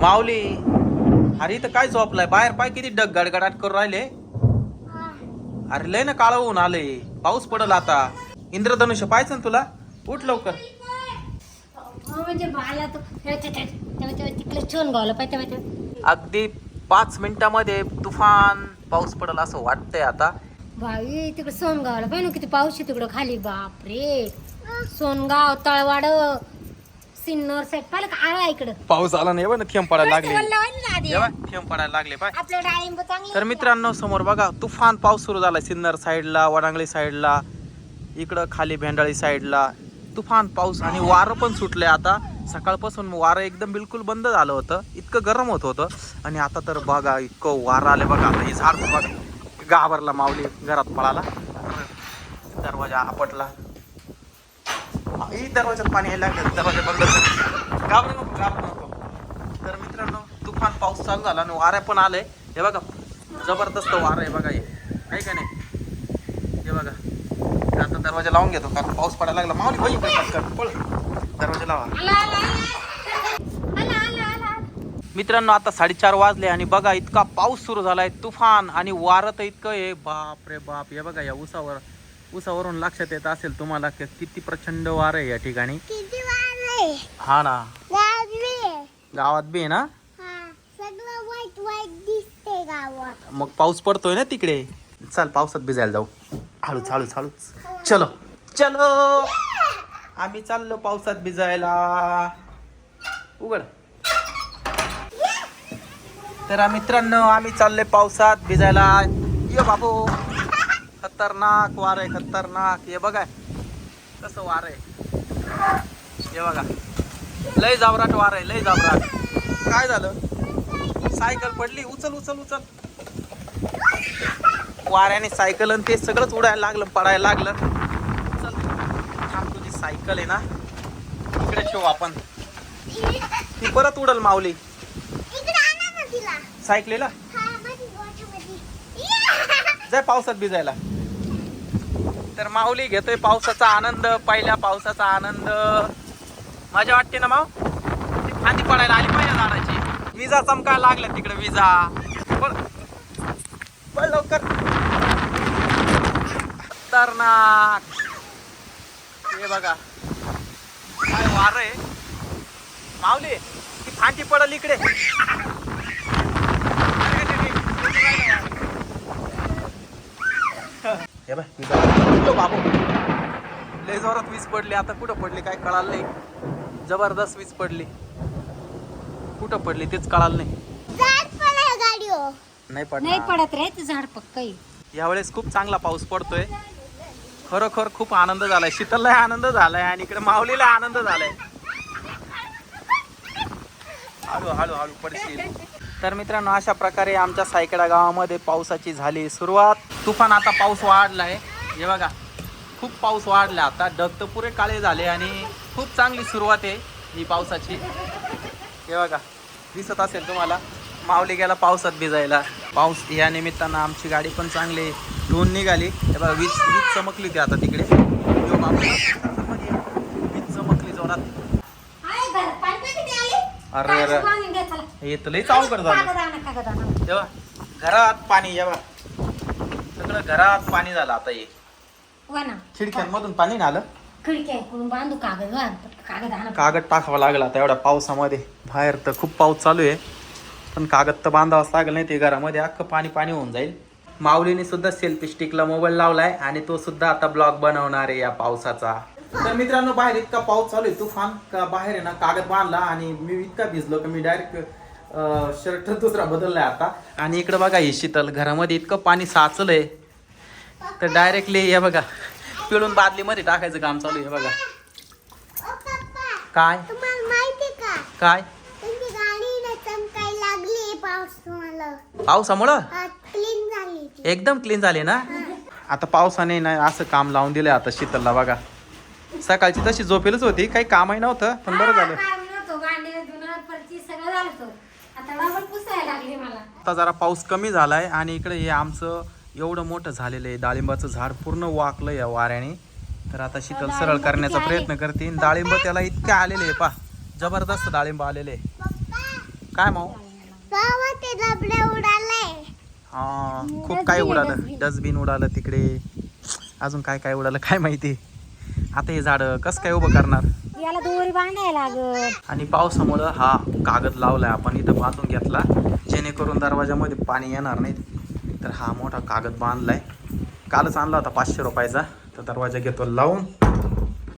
माऊली अरे इथं काय झोपलाय? बाहेर पाय किती डग गडगडाट करून राहिले. अरे लय ना काळ होऊन आले पाऊस पडल आता. इंद्रधनुष्य पाहायचं ना तुला? उठ लवकर. म्हणजे मला तिकडे गावलं पाहिजे तेव्हा अगदी पाच मिनिटामध्ये तुफान पाऊस पडल असं वाटतंय आता. बाई तिकडे सोनगावला पाहिजे किती पाऊस आहे तिकडं खाली. बापरे. सोनगाव तळवाड. सिन्नर साईड पाहिलं का? आळा इकडं. पाऊस आला नाही ना थेंब पडायला लागले. आधी. हे थेंब पडायला लागले पाय आपलं डाळिंब चांगलं तर मित्रांनो समोर बघा तुफान पाऊस सुरू झाला सिन्नर साईडला वडांगळी साईडला इकडं खाली भेंडाळी साईडला तुफान पाऊस आणि वारं पण सुटलंय आता. सकाळपासून वारं एकदम बिलकुल बंद झालं होतं. इतकं गरम होत होतं. आणि आता तर बघा इतकं वारं आलं बघा. आता हे झाड बघा. घाबरला माऊली घरात पळाला. दरवाजा आपटला. ही दरवाजात पाणी यायला लागलं दरवाजा बंद. घाबरू नको घाबरू नको. तर मित्रांनो तुफान पाऊस चालू झाला आणि वाऱ्या पण आलंय. हे बघा जबरदस्त वारं आहे बघा हे. आहे का नाही? हे बघा. आता दरवाजा लावून घेतो कारण पाऊस पडायला लागला. माऊली पटकन पळ. दरवाजा लावा. मित्रांनो आता साडेचार वाजले आणि बघा इतका पाऊस सुरू झालाय. तुफान आणि वारं तर इतकं आहे. बाप रे बाप. हे बघा या उसावर उसावरून लक्षात येत असेल तुम्हाला की किती प्रचंड वारं आहे या ठिकाणी? किती वाजले हा ना. वाजले गावात बी आहे ना? हा. सगळं वाईट वाईट दिसते गावात. मग पाऊस पडतोय ना तिकडे? चल पावसात भिजायला जाऊ. हळूच हळूच हळूच. चलो. चलो. आम्ही चाललो पावसात भिजायला. उघड. तर मित्रांनो आम्ही चालले पावसात भिजायला. ये बाबू. खतरनाक वार आहे खतरनाक. हे बघा. कसं वार आहे. हे बघा. लय जावराट वार आहे लय जावराट काय झालं? सायकल पडली. उचल उचल उचल. वाऱ्याने सायकल आणि ते सगळंच उडायला लागलं पडायला लागलं. चल थांब तुझी सायकल आहे ना. इकडे ठेवू आपण. ती परत उडल माऊली. सायकलीला? जाय पावसात भिजायला. तर माऊली घेतोय पावसाचा आनंद पहिल्या पावसाचा आनंद. मजा वाटते ना माऊ? ती फांदी पडायला आली पाहिजे झाडाची विजा चमकायला लागल्या तिकडे विजा. पळ लवकर. खतरनाक. हे बघा. काय वार आहे? माऊली ती फांदी पडल इकडे. हे बाय बाबू. लय जोरात वीज पडली आता कुठं पडली काय कळालं नाही. जबरदस्त वीज पडली. कुठं पडली तेच कळालं नाही. नाही नाही पडणार. पडत रे ते झाड पक्कई यावेळेस खूप चांगला पाऊस पडतोय. खरोखर खूप आनंद झालाय. शीतलला आनंद झालाय आणि इकडे माऊलीला आनंद झालाय. हळू हळू हळू पडशील. तर मित्रांनो अशा प्रकारे आमच्या सायकडा गावामध्ये पावसाची झाली सुरुवात. तुफान आता पाऊस वाढलाय. हे बघा खूप पाऊस वाढला आता. डग तर पुरे काळे झाले आणि खूप चांगली सुरुवात आहे ही पावसाची. हे बघा दिसत असेल तुम्हाला माऊली गेला पावसात भिजायला. पाऊस या निमित्तानं आमची गाडी पण चांगली धुवून निघाली. हे बघा वीज वीज चमकली होती आता तिकडे. वीज चमकली जोरात आहे घरात पाणी किती आले अरे अरे. हे तर लईच अवघड झालं तेव्हा घरात पाणी जेव्हा सगळं घरात पाणी झालं आता हे. ना. खिडक्यांमधून पाणी आलं. बांधू कागद टाकावा लागला आता एवढ्या पावसामध्ये. बाहेर तर खूप पाऊस चालू आहे. पण कागद तर बांधावाच लागेल नाही ते घरामध्ये. अख्खं पाणी पाणी होऊन जाईल. माऊलीने सुद्धा सेल्फी स्टिकला मोबाईल लावलाय आणि तो सुद्धा आता ब्लॉग बनवणार आहे या पावसाचा. तर मित्रांनो बाहेर इतका पाऊस चालू आहे तुफान का बाहेर आहे ना कागद बांधला आणि मी इतका भिजलो की मी डायरेक्ट शर्ट दुसरा बदललाय आता. आणि इकडे बघा ही शीतल घरामध्ये इतकं पाणी साचलंय. तर डायरेक्टली हे बघा पिळून बादलीमध्ये टाकायचं काम चालू आहे बघा. काय? काय? पावसामुळं. एकदम क्लीन झाले ना? आता पावसाने ना असं काम लावून दिलंय आता शीतलला बघा. सकाळची तशी झोपेलच होती. काही कामही नव्हतं पण बरं झालं. हा, काम नव्हतं. भांडे, धुणं, फरशी सगळं झालं होतं. आता डबल पुसायला लागली मला. आता जरा पाऊस कमी झालाय आणि इकडे हे आमचं एवढं मोठं झालेलं आहे. डाळिंबाचं झाड पूर्ण वाकलं या वाऱ्याने. तर आता शीतल सरळ करण्याचा प्रयत्न करते डाळिंब त्याला इतके आलेले आहे पा. जबरदस्त डाळिंब आलेले. काय माऊ? हा खूप काय उडालं. डस्टबिन उडालं तिकडे. अजून काय काय उडालं काय माहिती? आता हे झाड कसं काय उभं करणार? याला दोरी बांधायला लागत आणि पावसामुळं हा कागद लावलाय आपण इथं बांधून घेतला. जेणेकरून दरवाजामध्ये पाणी येणार नाही. तर हा मोठा कागद बांधलाय. कालच आणला होता पाचशे रुपयाचा. तर दरवाजा घेतो लावून.